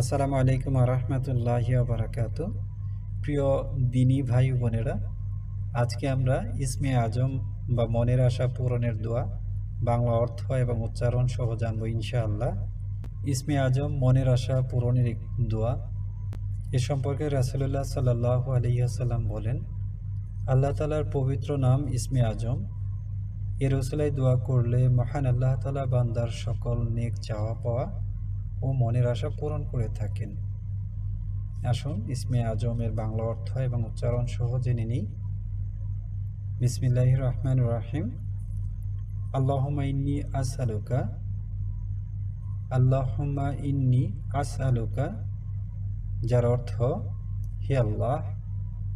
আসসালামু আলাইকুম রহমতুল্লাহ বারাকাত। প্রিয় দিনী ভাই বোনেরা, আজকে আমরা ইসমে আজম বা মনের আশা পূরণের দোয়া, বাংলা অর্থ এবং উচ্চারণ সহ জানব ইনশাআল্লাহ। ইসমে আজম মনের আশা পূরণের দোয়া। এ সম্পর্কে রাসুল্লাহ সাল্লাহ আলহিহাসাল্লাম বলেন, আল্লাহ তালার পবিত্র নাম ইসমে আজম। এ রসুলাই দোয়া করলে মহান আল্লাহ তালা বান্দার সকল নেক চাওয়া পাওয়া ও মনের আশা পূরণ করে থাকেন। আসুন, ইসমে আজমের বাংলা অর্থ এবং উচ্চারণ সহ জেনে নিই। বিসমিল্লাহ রহমান রাহিম। আল্লাহমা ইন্নি আসালুকা আল্লাহমা ইন্নি আসালুকা যার অর্থ, হে আল্লাহ,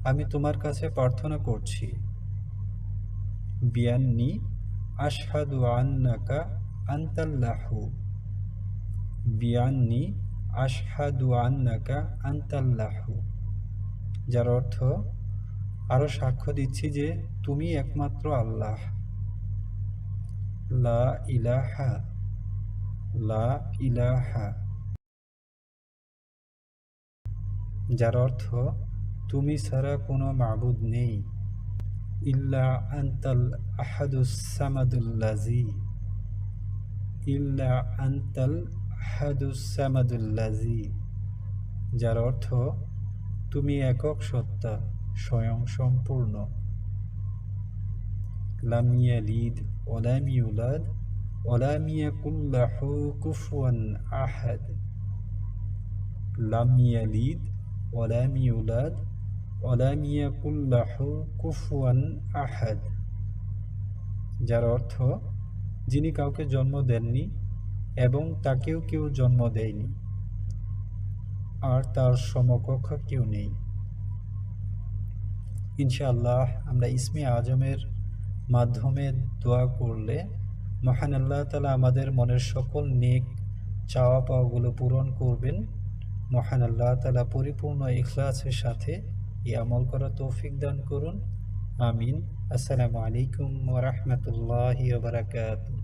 আমি তোমার কাছে প্রার্থনা করছি। বিয়ান্নি, আশহাদু আন্নাকা আন্তাল্লাহু বিয়ান্নি আশহাদু আন্নাকা আন্তাল্লাহু যার অর্থ আরও সাক্ষ্য দিচ্ছি যে তুমি একমাত্র আল্লাহ। লা ইলাহা লা ইলাহা। যার অর্থ, তুমি ছাড়া কোনো মাবুদ নেই। ইল্লা আন্তাল আহাদুস সামাদুল্লাজি। ইল্লা আন্তাল আহাদুসামাদুল্লাজি যার অর্থ তুমি একক সত্তা, স্বয়ং সম্পূর্ণ। লামিয়া লিদ ওলামিউলাদ ওলামিয়া কুল্লাহু কুফওয়ান আহাদ। লামিয়া লিদ ওলামিউলাদ ওলামিয়া কুল্লাহু কুফওয়ান আহাদ। যার অর্থ, যিনি কাউকে জন্ম দেননি এবং তাকেও কেউ জন্ম দেয়নি, আর তার সমকক্ষ কেউ নেই। ইনশাআল্লাহ আমরা ইসমে আজমের মাধ্যমে দোয়া করলে মহান আল্লাহ তালা আমাদের মনের সকল নেক চাওয়া পাওয়াগুলো পূরণ করবেন। মহান আল্লাহ তালা পরিপূর্ণ ইখলাসের সাথে এই আমল করা তৌফিক দান করুন। আমিন। আসসালামু আলাইকুম ওরহমতুল্লাহ বারাকাতুহ।